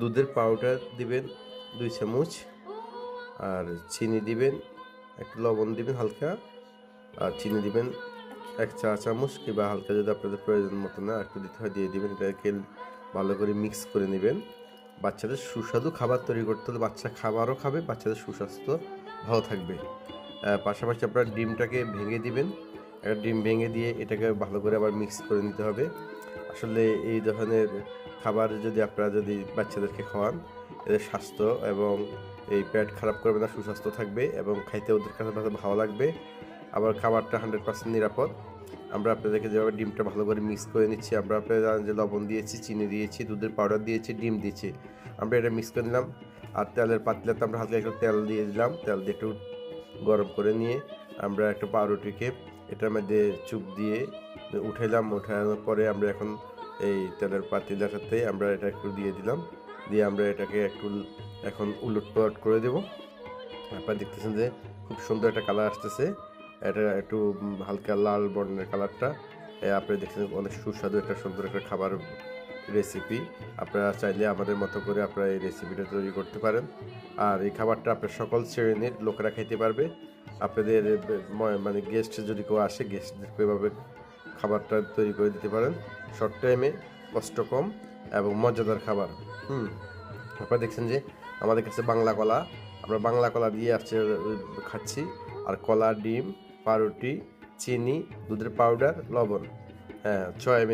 দুধের পাউডার দিবেন, দুই চামচ। আর চিনি দিবেন একটু লবণ দিবেন হালকা। আর চিনি দিবেন এক চা চামচ কিংবা হালকা যদি আপনাদের প্রয়োজন মতো না একটু দিতে হয়, দিয়ে দিবেন। এটাকে ভালো করে মিক্স করে নেবেন। বাচ্চাদের সুস্বাদু খাবার তৈরি করতে হলে বাচ্চা খাবারও খাবে, বাচ্চাদের সুস্বাস্থ্য ভালো থাকবে। পাশাপাশি আপনারা ডিমটাকে ভেঙে দিবেন। একটা ডিম ভেঙে দিয়ে এটাকে ভালো করে আবার মিক্স করে নিতে হবে। আসলে এই ধরনের খাবার যদি আপনারা যদি বাচ্চাদেরকে খাওয়ান, এদের স্বাস্থ্য এবং এই পেট খারাপ করবে না, সুস্বাস্থ্য থাকবে এবং খাইতে ওদের কাছে ভালো লাগবে। আবার খাবারটা হান্ড্রেড পার্সেন্ট নিরাপদ। আমরা আপনাদেরকে যেভাবে ডিমটা ভালো করে মিক্স করে নিচ্ছি, আমরা আপনারা জানেন যে লবণ দিয়েছি, চিনি দিয়েছি, দুধের পাউডার দিয়েছি, ডিম দিয়েছি, আমরা এটা মিক্স করে নিলাম। আর তেলের পাতলাতে আমরা হালকা একটু তেল দিয়ে দিলাম। তেল দিয়ে একটু গরম করে নিয়ে আমরা একটা পাউরুটিকে এটার মধ্যে চুপ দিয়ে উঠাইলাম, উঠানোর পরে আমরা এখন এই তেলের পাতিলাটাতে আমরা এটা একটু দিয়ে দিলাম। দিয়ে আমরা এটাকে একটু এখন উলট পালট করে দেবো। আপনারা দেখতেছেন যে খুব সুন্দর একটা কালার আসতেছে। এটা একটু হালকা লাল বর্ণের কালারটা। আপনারা দেখছেন অনেক সুস্বাদু একটা সুন্দর একটা খাবার রেসিপি আপনারা চাইলে আমাদের মতো করে আপনারা এই রেসিপিটা তৈরি করতে পারেন। আর এই খাবারটা আপনার সকল শ্রেণির লোকেরা খেতে পারবে। আপনাদের মানে গেস্ট যদি কেউ আসে গেস্টদেরকে এভাবে খাবারটা তৈরি করে দিতে পারেন। শর্ট টাইমে কষ্ট কম এবং মজাদার খাবার। হুম, আপনারা দেখছেন যে আমাদের কাছে বাংলা কলা, আমরা বাংলা কলা দিয়ে আসছে, খাচ্ছি। আর কলা, ডিম, পাউরুটি, চিনি, দুধের পাউডার লবণ। হ্যাঁ ছয়